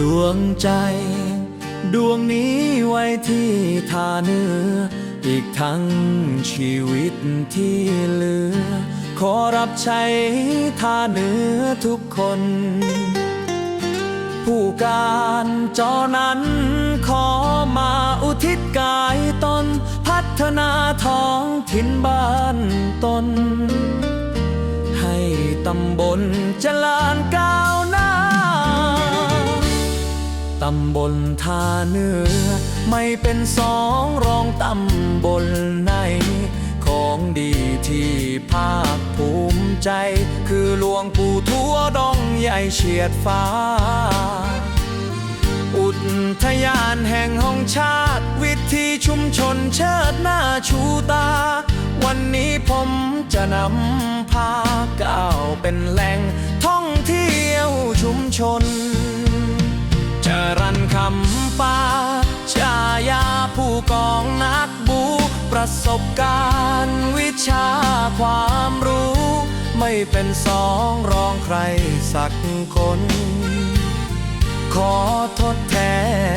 ดวงใจ ดวงนี้ไว้ที่ทาเนื้อ อีกทั้งชีวิตที่เหลือ ขอรับใช้ทาเนื้อทุกคน ผู้การจอนั้นขอมาอุทิศกายตน พัฒนาท้องถิ่นบ้านตน ให้ตำบลเจริญก้าว ตำบลท่าเนื้อ ไม่เป็นสองรองตำบลไหน ของดีที่ภาคภูมิใจ คือหลวงปู่ทั่วดองใหญ่เฉียดฟ้า อุทยานแห่งห้องชาติ วิธีชุมชนเชิดหน้าชูตา วันนี้ผมจะนำพาก้าวเป็นแหล่งท่องเที่ยวชุมชนำปาชายาผู้กองนักบู ประสบการณ์วิชาความรู้ ไม่เป็นสองรองใครสักคน ขอทดแท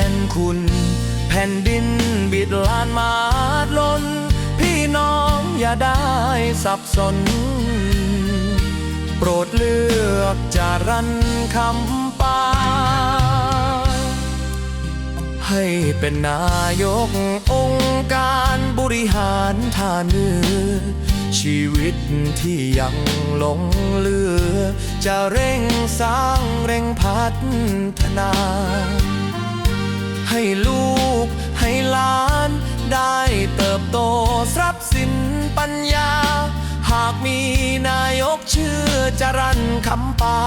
นคุณ แผ่นดินบิดลานมาดลน พี่น้องอย่าได้สับสน โปรดเลือกจารันคำ ให้เป็นนายกองค์การบริหารท่าเนือชีวิตที่ยังหลงเหลือ จะเร่งสร้างเร่งพัฒนา ให้ลูกให้หลานได้เติบโตทรัพย์สินปัญญา หากมีนายกชื่อจรันคำปา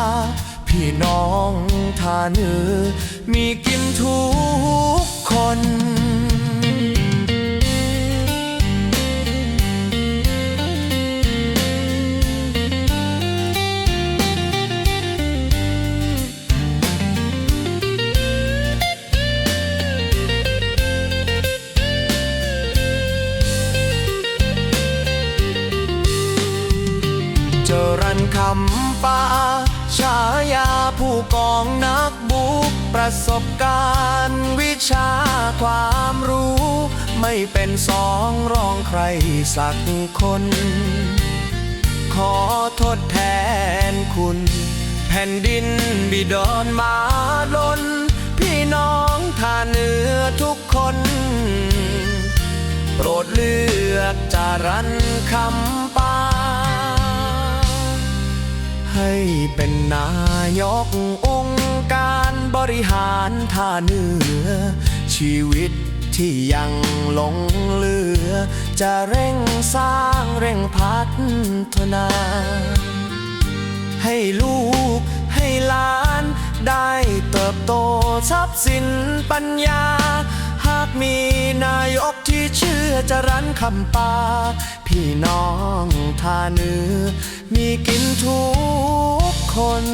พี่น้องทาเนือมีกินทุกคนเจรันคำปาชายา กองนักบุกประสบการณ์ วิชาความรู้ ไม่เป็นสองรองใครสักคน ขอทดแทนคุณ แผ่นดินบิดอนมาลนพี่น้องท่าเนื้อทุกคน โปรดเลือกจารันคำปา ให้เป็นนายกองค์การบริหารท่าเนือชีวิตที่ยังหลงเหลือ จะเร่งสร้างเร่งพัฒนา ให้ลูกให้หลานได้เติบโตทรัพย์สินปัญญาากมีนายกที่เชื่อจรันคำปา พี่น้องทาเนือมีกินทุกคน